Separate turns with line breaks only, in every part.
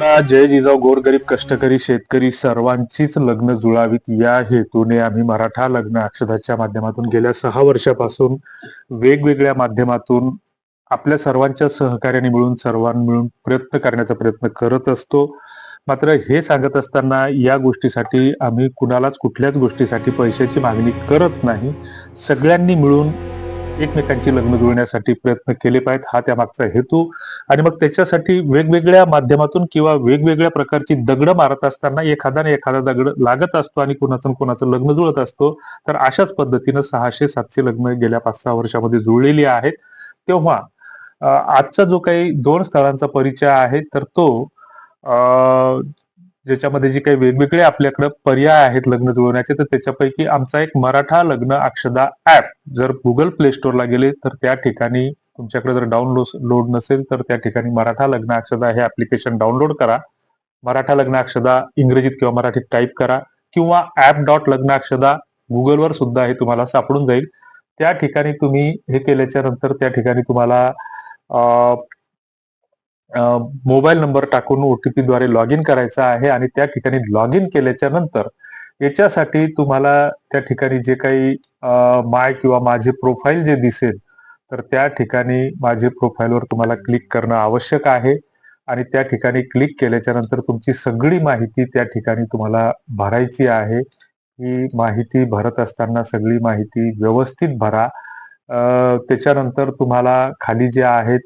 ना जय जिजाऊ गोरगरीब कष्टकरी शेतकरी सर्वांचीच लग्न जुळावीत. या हेतूने आम्ही मराठा लग्न अक्षदाच्या माध्यमातून गेल्या सहा वर्षापासून वेगवेगळ्या माध्यमातून आपल्या सर्वांच्या सहकार्याने मिळून सर्वां मिळून प्रयत्न करण्याचा प्रयत्न करत असतो. मात्र हे सांगत असताना या गोष्टीसाठी आम्ही कुणालाच कुठल्याच गोष्टीसाठी पैशाची मागणी करत नाही. सगळ्यांनी मिळून एकमेकांची लग्न जुळण्यासाठी प्रयत्न केले पाहिजेत हा त्यामागचा हेतू. आणि मग त्याच्यासाठी वेगवेगळ्या माध्यमातून किंवा वेगवेगळ्या प्रकारची दगड मारत असताना एखादा ना एखादा दगड लागत असतो आणि कुणाचं कुणाचं लग्न जुळत असतो. तर अशाच पद्धतीनं सहाशे सातशे लग्न गेल्या पाच सहा वर्षामध्ये जुळलेली आहेत. तेव्हा आजचा जो काही दोन स्थळांचा परिचय आहे तर तो ज्याच्यामध्ये जे काही वेगवेगळे आपल्याकडे पर्याय आहेत लग्न जुळवण्याचे तर त्याच्यापैकी आमचा एक मराठा लग्न अक्षदा ऍप जर गुगल प्ले स्टोअरला गेले तर त्या ठिकाणी तुमच्याकडे जर डाउनलोड लोड नसेल तर त्या ठिकाणी मराठा लग्न अक्षदा हे ऍप्लिकेशन डाउनलोड करा. मराठा लग्न अक्षदा इंग्रजीत किंवा मराठीत टाईप करा किंवा ऍप डॉट लग्न अक्षदा गुगलवर सुद्धा हे तुम्हाला सापडून जाईल. त्या ठिकाणी तुम्ही हे केल्याच्यानंतर त्या ठिकाणी तुम्हाला मोबाईल नंबर टाकून ओटीपी द्वारे लॉग इन करायचा आहे आणि त्या ठिकाणी लॉग इन केल्याच्यानंतर याच्यासाठी तुम्हाला त्या ठिकाणी जे काही माय किंवा माझे प्रोफाईल जे दिसेल तर त्या ठिकाणी माझे प्रोफाईलवर तुम्हाला क्लिक करणं आवश्यक आहे. आणि त्या ठिकाणी क्लिक केल्याच्यानंतर तुमची सगळी माहिती त्या ठिकाणी तुम्हाला भरायची आहे. ही माहिती भरत असताना सगळी माहिती व्यवस्थित भरा. त्याच्यानंतर तुम्हाला खाली जे आहेत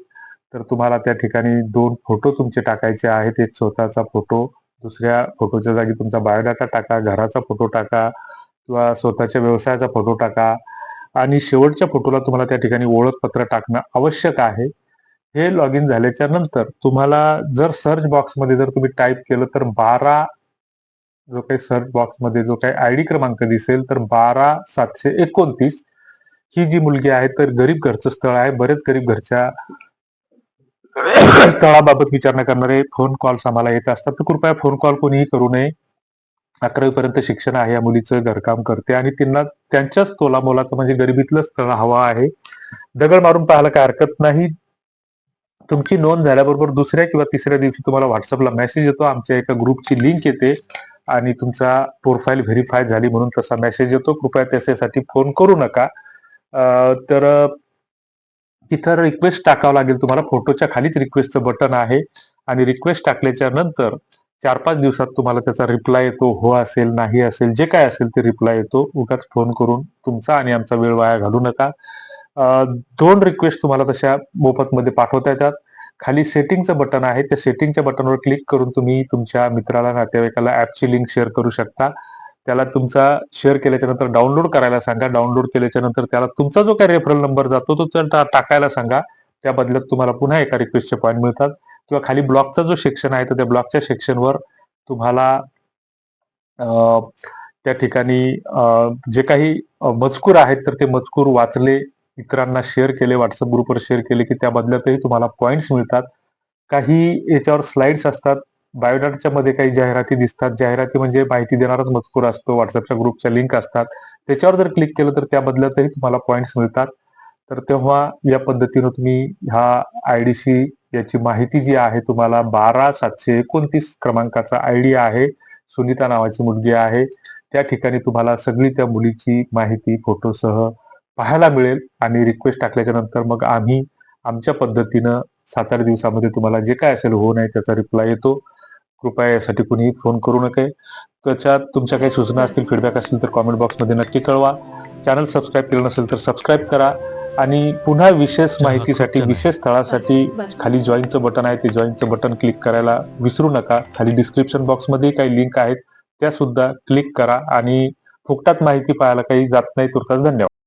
तर तुम्हाला त्या ठिकाणी दोन फोटो तुमचे टाकायचे आहेत. एक स्वतःचा फोटो दुसऱ्या फोटोच्या जागी तुमचा बायोडाटा टाका घराचा फोटो टाका किंवा स्वतःच्या व्यवसायाचा फोटो टाका. आणि शेवटच्या फोटोला तुम्हाला त्या ठिकाणी ओळखपत्र टाकणं आवश्यक आहे. हे लॉग इन झाल्याच्यानंतर तुम्हाला जर सर्च बॉक्समध्ये जर तुम्ही टाईप केलं तर बारा जो काही सर्च बॉक्समध्ये जो काही आय डी क्रमांक दिसेल तर बारा सातशे एकोणतीस. ही जी मुलगी आहे तर गरीब घरचं स्थळ आहे. बरेच गरीब घरच्या स्थळाबाबत विचारणा करणारे फोन कॉल्स आम्हाला येत असतात. तर कृपया फोन कॉल कोणीही करू नये. अकरावी पर्यंत शिक्षण आहे या मुलीचं घरकाम करते आणि त्यांना त्यांच्याच तोला मोलाचं म्हणजे गरिबीतलं स्थळ हवं आहे. दगड मारून पाहायला काय हरकत नाही. तुमची नोंद झाल्याबरोबर दुसऱ्या किंवा तिसऱ्या दिवशी तुम्हाला व्हॉट्सअपला मेसेज येतो. आमच्या एका ग्रुपची लिंक येते आणि तुमचा प्रोफाईल व्हेरीफाय झाली म्हणून तसा मेसेज येतो. कृपया त्याच्यासाठी फोन करू नका. तर तिथं रिक्वेस्ट टाकावं लागेल तुम्हाला. फोटोच्या खालीच रिक्वेस्टचं बटन आहे. आणि रिक्वेस्ट टाकल्याच्या नंतर चार पाच दिवसात तुम्हाला त्याचा रिप्लाय येतो. हो असेल नाही असेल जे काय असेल ते रिप्लाय येतो. उगाच फोन करून तुमचा आणि आमचा वेळ वाया घालू नका. दोन रिक्वेस्ट तुम्हाला तशा मोफतमध्ये पाठवता येतात. खाली सेटिंगचं बटन आहे. त्या सेटिंगच्या बटनवर क्लिक करून तुम्ही तुमच्या मित्राला नातेवाईकाला ऍपची लिंक शेअर करू शकता. त्याला तुमचा शेअर केल्याच्यानंतर डाउनलोड करायला सांगा. डाउनलोड केल्याच्यानंतर त्याला तुमचा जो काही रेफरल नंबर जातो तो त्या टाकायला सांगा. त्या बदल्यात तुम्हाला पुन्हा एका रिक्वेस्टचे पॉईंट मिळतात. किंवा खाली ब्लॉकचा जो सेक्शन आहे तर त्या ब्लॉकच्या सेक्शनवर तुम्हाला त्या ठिकाणी जे काही मजकूर आहेत तर ते मजकूर वाचले इतरांना शेअर केले व्हॉट्सअप ग्रुपवर शेअर केले की त्या बदल्यातही तुम्हाला पॉईंट्स मिळतात. काही याच्यावर स्लाइड्स असतात. बायोडाटाच्या मध्ये काही जाहिराती दिसतात. जाहिराती म्हणजे माहिती देणाराच मजकूर असतो. व्हॉट्सअपच्या ग्रुपच्या लिंक असतात. त्याच्यावर जर क्लिक केलं तर त्याबद्दल तरी तुम्हाला पॉईंट्स मिळतात. तर तेव्हा या पद्धतीनं तुम्ही ह्या आयडीशी याची माहिती जी आहे तुम्हाला बारा सातशे एकोणतीस क्रमांकाचा आयडी आहे. सुनीता नावाची मुलगी आहे. त्या ठिकाणी तुम्हाला सगळी त्या मुलीची माहिती फोटोसह पाहायला मिळेल आणि रिक्वेस्ट टाकल्याच्या नंतर मग आम्ही आमच्या पद्धतीनं सात आठ दिवसामध्ये तुम्हाला जे काय असेल हो नाही त्याचा रिप्लाय येतो. कृपया यासाठी कुणीही फोन करू नये त्याच्यात तुमच्या काही सूचना असतील फीडबॅक असतील तर कॉमेंट बॉक्समध्ये नक्की कळवा. चॅनल सबस्क्राईब केलं नसेल तर सबस्क्राईब करा. आणि पुन्हा विशेष माहितीसाठी विशेष स्थळासाठी. खाली जॉईनचं बटन आहे. ते जॉईनचं बटन क्लिक करायला विसरू नका. खाली डिस्क्रिप्शन बॉक्समध्ये काही लिंक आहेत. त्या सुद्धा क्लिक करा. आणि फुकटात माहिती पाहायला काही जात नाही. तुर्तास धन्यवाद.